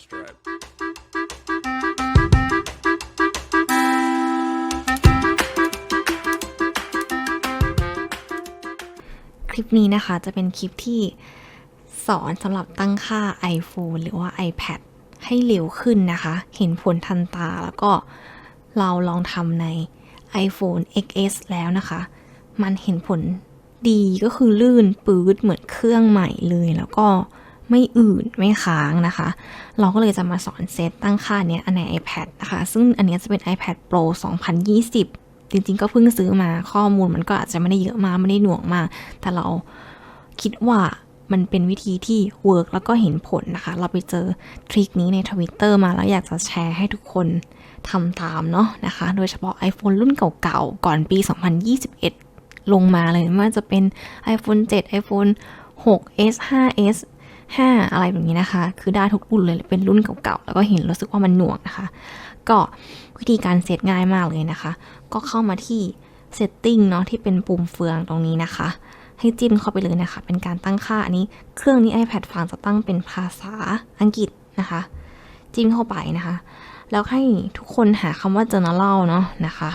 subscribe. คลิปนี้นะคะจะเป็นคลิปที่สอนสำหรับตั้งค่า iPhone หรือว่า iPad ให้เร็วขึ้นนะคะ เห็นผลทันตาแล้วก็เราลองทำใน iPhone XS แล้วนะคะ มันเห็นผลดีก็คือลื่นปื๊ดเหมือนเครื่องใหม่เลยแล้วก็ ไม่อื่นไม่ค้างนะคะ เราก็เลยจะมาสอนเซตตั้งค่าเนี้ยใน iPad นะคะ ซึ่งอันเนี้ยจะเป็น iPad Pro 2020 จริงๆ ก็เพิ่งซื้อมาข้อมูลมันก็อาจจะไม่ได้เยอะมาก ไม่ได้หน่วงมาก แต่เราคิดว่ามันเป็นวิธีที่เวิร์กแล้วก็เห็นผลนะคะ เราไปเจอทริคนี้ในทวิตเตอร์มาแล้วอยากจะแชร์ให้ทุกคนทำตามเนาะนะคะ โดยเฉพาะ iPhone รุ่นเก่าๆ ก่อนปี 2021 ลงมาเลยไม่ว่าจะเป็น iPhone 7 iPhone 6s 5s 5 อะไรแบบนี้นะคะ คือได้ทุกรุ่นเลยเป็นรุ่นเก่าๆ แล้วก็เห็นรู้สึกว่ามันหน่วงนะคะ ก็วิธีการเซตง่ายมากเลยนะคะ ก็เข้ามาที่ setting เนาะที่เป็นปุ่มเฟืองตรงนี้นะคะ ให้จิ้มเข้าไปเลยนะคะ เป็นการตั้งค่าอันนี้ เครื่องนี้ iPad ฟังจะตั้งเป็นภาษาอังกฤษนะคะ จิ้มเข้าไปนะคะ แล้วให้ทุกคนหาคำว่า general เนาะนะคะ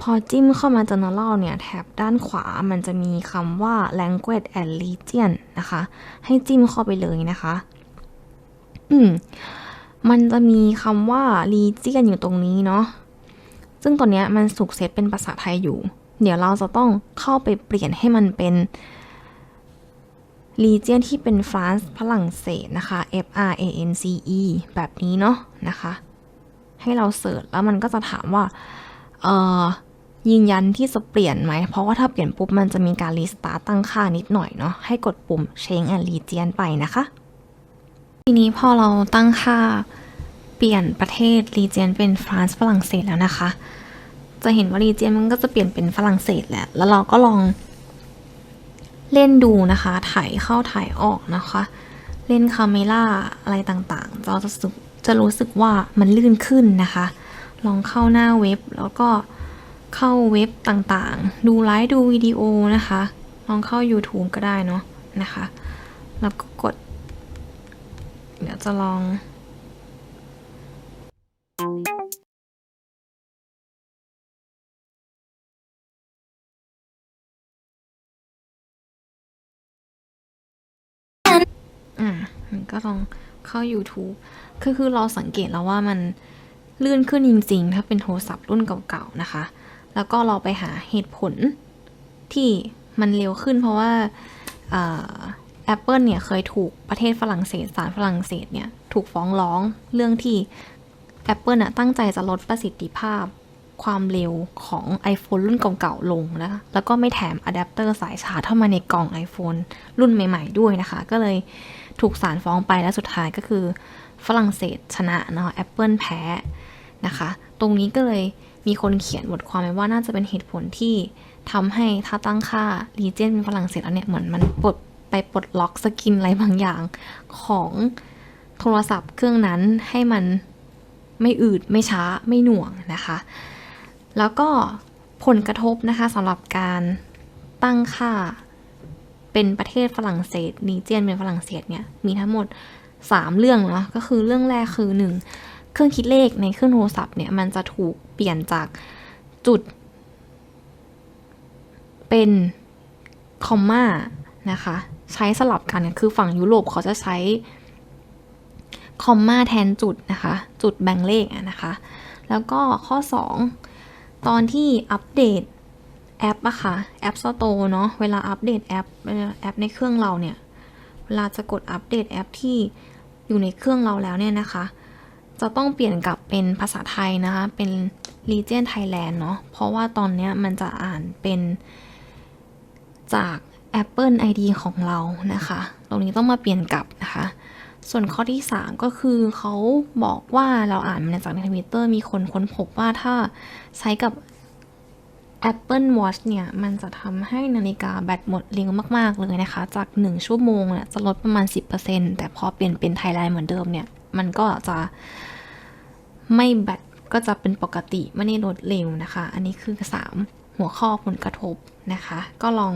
พอจิ้มเข้ามา general เนี่ย แถบด้านขวามันจะมีคำว่า language and region นะคะ ให้จิ้มเข้าไปเลยนะคะ อืม มันจะมีคำว่า region อยู่ตรงนี้เนาะ ซึ่งตอนเนี้ยมันสุกเซตเป็นภาษาไทยอยู่ เดี๋ยวเราจะต้องเข้าไปเปลี่ยนให้มันเป็น region ที่เป็นฟรานซ์ฝรั่งเศสนะคะ F R A N C E แบบนี้เนาะนะคะ ให้เราเสิร์ชแล้วมันก็จะถามว่า เอ่อ ยืนยันที่จะเปลี่ยนไหม เพราะว่าถ้าเปลี่ยนปุ๊บมันจะมีการรีสตาร์ตตั้งค่านิดหน่อยเนาะ ให้กดปุ่ม change and region ไปนะคะ ทีนี้พอเราตั้งค่าเปลี่ยนประเทศ region เป็นฟรานซ์ฝรั่งเศสแล้วนะคะ จะเห็นว่า region มันก็จะเปลี่ยนเป็นฝรั่งเศสแหละ แล้วเราก็ลองเล่นดูนะคะ ถ่ายเข้าถ่ายออกนะคะ เล่นคาเมล่าอะไรต่างๆ เราจะสึกจะรู้สึกว่ามันลื่นขึ้นนะคะ ลองเข้าหน้าเว็บแล้วก็ เข้าเว็บต่างๆ ดูไลฟ์ดูวิดีโอนะคะ ลองเข้า YouTube ก็ได้เนาะนะคะ แล้วก็กด เดี๋ยวจะลองอะมันก็ลองเข้า YouTube คือคือเราสังเกตแล้วว่ามันลื่นขึ้นจริงๆ ถ้าเป็นโทรศัพท์รุ่นเก่าๆ นะคะ แล้วก็เราไปหาเหตุผลที่มันเร็วขึ้นเพราะว่าแอปเปิลเนี่ยเคยถูกประเทศฝรั่งเศสศาลฝรั่งเศสเนี่ยถูกฟ้องร้องเรื่องที่ Apple น่ะตั้งใจจะลดประสิทธิภาพความเร็วของ iPhone รุ่นเก่าๆลงนะคะ แล้วก็ไม่แถมอะแดปเตอร์สายชาร์จเข้ามาในกล่อง iPhone รุ่นใหม่ๆด้วยนะคะ ก็เลยถูกศาลฟ้องไปและสุดท้ายก็คือฝรั่งเศสชนะเนาะ Apple แพ้นะคะ ตรงนี้ก็เลย มีคนเขียนบทความไว้ว่าน่าจะเป็นเหตุผลที่ทำให้ถ้าตั้งค่า region เป็นฝรั่งเศสแล้วเนี่ย เหมือนมันปลดไปปลดล็อกสกินอะไรบางอย่างของโทรศัพท์เครื่องนั้นให้มันไม่อืดไม่ช้าไม่หน่วงนะคะ แล้วก็ผลกระทบนะคะสำหรับการตั้งค่าเป็นประเทศฝรั่งเศสนีเจียนเป็นฝรั่งเศสเนี่ยมีทั้งหมด 3 เรื่องเนาะก็คือเรื่องแรกคือ 1 เครื่องคิดเลขในเครื่องโทรศัพท์เนี่ยมันจะถูกเปลี่ยนจากจุด เป็นคอมมานะคะ ใช้สลับกันคือฝั่งยุโรปเขาจะใช้คอมมาแทนจุดนะคะ จุดแบ่งเลขนะคะ แล้วก็ข้อ 2 ตอนที่อัปเดตแอปอะค่ะ แอป Store เนาะ เวลาอัปเดตแอปแอปในเครื่องเราเนี่ย เวลาจะกดอัปเดตแอปที่อยู่ในเครื่องเราแล้วเนี่ยนะคะ จะต้องเปลี่ยนกลับเป็นภาษาไทยนะคะ เป็น Region Thailand เนาะเพราะว่าตอนนี้มันจะอ่านเป็นจาก Apple ID ของเรานะคะ ตรงนี้ต้องมาเปลี่ยนกลับนะคะ ส่วนข้อที่ 3 ก็คือเขาบอกว่าเราอ่านมาจากในทวิตเตอร์มีคนค้นพบว่าถ้าใช้กับ Apple Watch เนี่ย มันจะทำให้นาฬิกาแบตหมดเร็วมาก ๆ เลยนะคะ จาก 1 ชั่วโมงเนี่ยจะลดประมาณ 10%แต่พอเปลี่ยนเป็นไทยไลน์เหมือนเดิมเนี่ย มันก็จะไม่แบตก็จะเป็นปกติไม่ได้ลดเร็วนะคะ อันนี้คือ 3 หัวข้อผลกระทบนะคะ ก็ลอง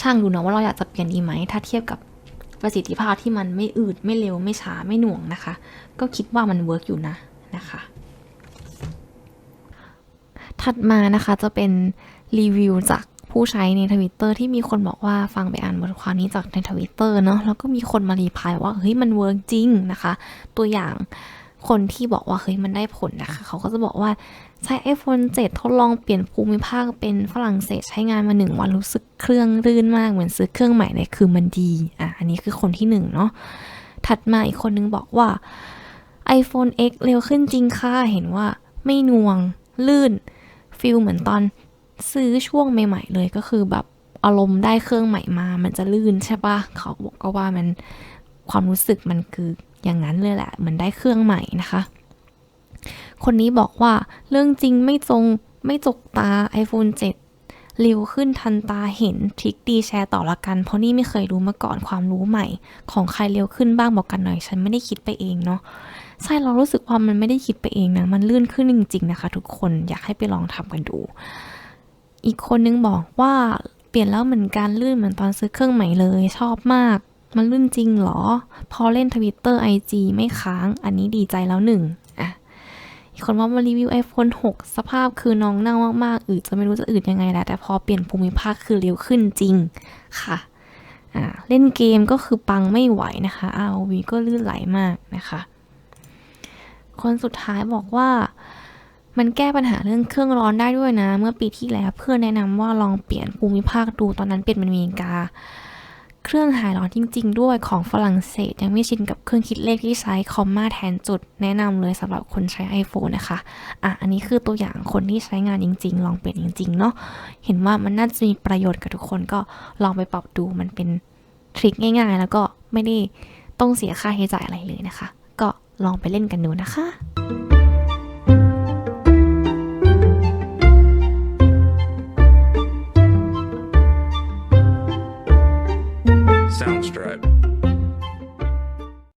ช่างดูนะว่าเราอยากจะเปลี่ยนดีไหม ถ้าเทียบกับประสิทธิภาพที่มันไม่อืดไม่เร็วไม่ช้าไม่หน่วงนะคะ ก็คิดว่ามันเวิร์กอยู่นะนะคะ ถัดมานะคะจะเป็นรีวิวจากผู้ใช้ในทวิตเตอร์ที่มีคนบอกว่าฟังไปอ่านบทความนี้จากในทวิตเตอร์เนาะแล้วก็มีคนมารีพายว่าเฮ้ยมันเวิร์กจริงนะคะ ตัวอย่างคนที่บอกว่าเฮ้ยมันได้ผลนะคะ เขาก็จะบอกว่าใช้ iPhone 7 ทดลองเปลี่ยนภูมิภาคเป็นฝรั่งเศสใช้งานมาหนึ่งวันรู้สึกเครื่องรื่นมากเหมือนซื้อเครื่องใหม่เลยคือมันดีอะอันนี้คือคนที่หนึ่งเนาะถัดมาอีกคนนึงบอกว่า iPhone X เร็วขึ้นจริงค่ะเห็นว่าไม่น่วงลื่น ฟิลเหมือนตอนซื้อช่วงใหม่ ๆ เลยก็คือแบบอารมณ์ได้เครื่องใหม่มา มันจะลื่นใช่ปะเขาบอกก็ว่ามันความรู้สึกมันคืออย่างนั้นเลยแหละเหมือนได้เครื่องใหม่นะคะ คนนี้บอกว่าเรื่องจริงไม่จงไม่จกตา iPhone 7เร็วขึ้นทันตาเห็นทริกดีแชร์ต่อละกัน เพราะนี่ไม่เคยรู้มาก่อนความรู้ใหม่ ของใครเร็วขึ้นบ้างบอกกันหน่อย ฉันไม่ได้คิดไปเองเนาะ ใช่เรารู้สึกว่ามันไม่ได้คิดไปเองนะ มันลื่นขึ้นจริง ๆ นะคะ ทุกคนอยากให้ไปลองทำกันดู อีกคนนึงบอกว่าเปลี่ยนแล้วเหมือนกันลื่นเหมือนตอนซื้อเครื่องใหม่เลยชอบมาก มันลื่นจริงเหรอ พอเล่นทวิตเตอร์ไอจีไม่ค้างอันนี้ดีใจแล้วหนึ่งอะอีกคนว่ามารีวิว iPhone 6 สภาพคือน้องเน่ามากๆอืดจะไม่รู้จะอืดยังไงแหละแต่พอเปลี่ยนภูมิภาคคือเร็วขึ้นจริงค่ะอ่าเล่นเกมก็คือปังไม่ไหวนะคะ ROV ก็ลื่นไหลมากนะคะ คนสุดท้ายบอกว่า มันแก้ปัญหาเรื่องเครื่องร้อนได้ด้วยนะ เมื่อปีที่แล้วเพื่อนแนะนำว่าลองเปลี่ยนภูมิภาคดูตอนนั้นเปลี่ยนเป็นอเมริกา เครื่องหายร้อนจริง ๆ ด้วยของฝรั่งเศสยังไม่ชินกับเครื่องคิดเลขที่ใช้คอมมาแทนจุดแนะนำเลยสำหรับคนใช้ iPhone นะคะอะอันนี้คือตัวอย่างคนที่ใช้งานจริง ๆ ลองเปลี่ยนจริง ๆ เนาะเห็นว่ามันน่าจะมีประโยชน์กับทุกคนก็ลองไปปรับดูมันเป็นทริคง่าย ๆ แล้วก็ไม่ได้ต้องเสียค่าใช้จ่ายอะไรเลยนะคะ ก็ ลองไปเล่นกันดูนะคะ Soundstripe.